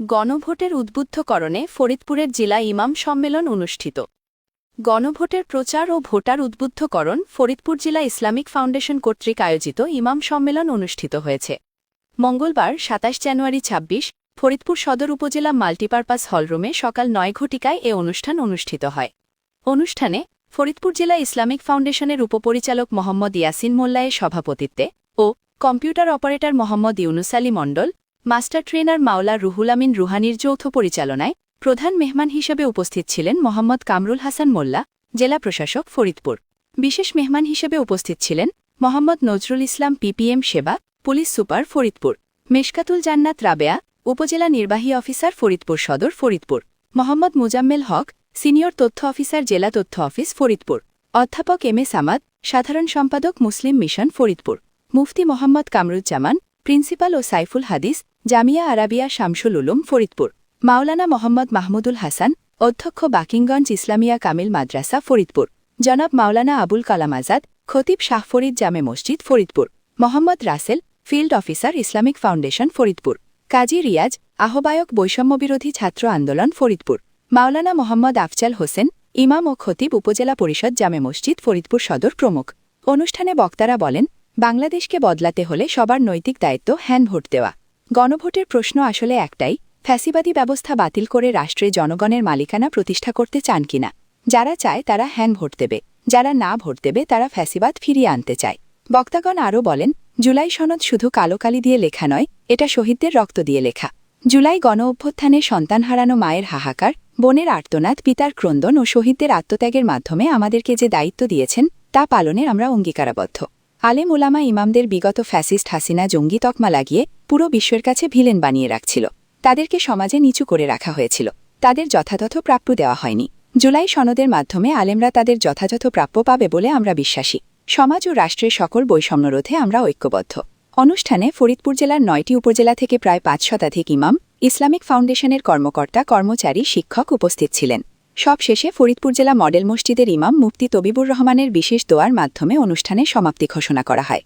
গণভোটের উদ্বুদ্ধকরণে ফরিদপুরের জেলা ইমাম সম্মেলন অনুষ্ঠিত। গণভোটের প্রচার ও ভোটার উদ্বুদ্ধকরণ ফরিদপুর জেলা ইসলামিক ফাউন্ডেশন কর্তৃক আয়োজিত ইমাম সম্মেলন অনুষ্ঠিত হয়েছে। মঙ্গলবার, সাতাশ জানুয়ারি ২৬ ফরিদপুর সদর উপজেলা মাল্টিপারপাস হলরুমে সকাল নয় ঘটিকায় এ অনুষ্ঠান অনুষ্ঠিত হয়। অনুষ্ঠানে ফরিদপুর জেলা ইসলামিক ফাউন্ডেশনের উপপরিচালক মোহাম্মদ ইয়াসিন মোল্লায়ের সভাপতিত্বে ও computer operator Mohammad Yunus Ali Mondal master trainer Maola Ruhul Amin রুহানির যৌথ পরিচালনায় প্রধান মেহমান হিসেবে উপস্থিত ছিলেন মোহাম্মদ কামরুল হাসান মোল্লা, জেলা প্রশাসক ফরিদপুর। বিশেষ মেহমান হিসেবে উপস্থিত ছিলেন মোহাম্মদ নজরুল ইসলাম পিপিএম সেবা, পুলিশ সুপার ফরিদপুর, মেশকাতুল জান্নাত রাবেয়া, উপজেলা নির্বাহী অফিসার ফরিদপুর সদর ফরিদপুর, মোহাম্মদ মুজাম্মেল হক, সিনিয়র তথ্য অফিসার জেলা তথ্য অফিস ফরিদপুর, অধ্যাপক এম এ সামাদ, সাধারণ সম্পাদক Muslim mission Faridpur, Mufti Mohammad Kamruzzaman, principal ও সাইফুল হাদিস জামিয়া আরাবিয়া শামসুল উলুম, ফরিদপুর। মাওলানা মোহাম্মদ মাহমুদুল হাসান, অধ্যক্ষ বাকিংগঞ্জ ইসলামিয়া কামিল মাদ্রাসা, ফরিদপুর। জনাব মাওলানা আবুল কালাম আজাদ, খতিব শাহফরিদ জামে মসজিদ, Faridpur. Mohammad Rasel, field officer, Islamic foundation, Faridpur. Kazi Riaz, আহ্বায়ক বৈষম্যবিরোধী ছাত্র আন্দোলন, ফরিদপুর। মাওলানা মোহাম্মদ আফজাল হোসেন, ইমাম ও খতিব উপজেলা পরিষদ জামে মসজিদ, ফরিদপুর সদর প্রমুখ। অনুষ্ঠানে বক্তারা বলেন, বাংলাদেশকে বদলাতে হলে সবার নৈতিক দায়িত্ব হ্যান ভোট দেওয়া। গণভোটের প্রশ্ন আসলে একটাই, ফ্যাসিবাদী ব্যবস্থা বাতিল করে রাষ্ট্রে জনগণের মালিকানা প্রতিষ্ঠা করতে চান কিনা। যারা চায় তারা হ্যান ভোট দেবে, যারা না ভোট দেবে তারা ফ্যাসিবাদ ফিরিয়ে আনতে চায়। বক্তাগণ আরও বলেন, জুলাই সনদ শুধু কালোকালি দিয়ে লেখা নয়, এটা শহীদদের রক্ত দিয়ে লেখা। জুলাই গণ অভ্যুত্থানে সন্তান হারানো মায়ের হাহাকার, বোনের আর্তনাদ, পিতার ক্রন্দন ও শহীদদের আত্মত্যাগের মাধ্যমে আমাদেরকে যে দায়িত্ব দিয়েছেন, তা পালনে আমরা অঙ্গীকারাবদ্ধ। আলেম ওলামা ইমামদের বিগত ফ্যাসিস্ট হাসিনা জঙ্গি তকমা লাগিয়ে পুরো বিশ্বের কাছে ভিলেন বানিয়ে রাখছিল। তাদেরকে সমাজে নিচু করে রাখা হয়েছিল। তাদের যথাযথ প্রাপ্য দেওয়া হয়নি। জুলাই সনদের মাধ্যমে আলেমরা তাদের যথাযথ প্রাপ্য পাবে বলে আমরা বিশ্বাসী। সমাজ ও রাষ্ট্রের সকল বৈষম্য রোধে আমরা ঐক্যবদ্ধ। অনুষ্ঠানে ফরিদপুর জেলার নয়টি উপজেলা থেকে প্রায় পাঁচ শতাধিক ইমাম, ইসলামিক ফাউন্ডেশনের কর্মকর্তা, কর্মচারী, শিক্ষক উপস্থিত ছিলেন। সব শেষে ফরিদপুর জেলা মডেল মসজিদের ইমাম মুফতি তবিবুর রহমানের বিশেষ দোয়ার মাধ্যমে অনুষ্ঠানে সমাপ্তি ঘোষণা করা হয়।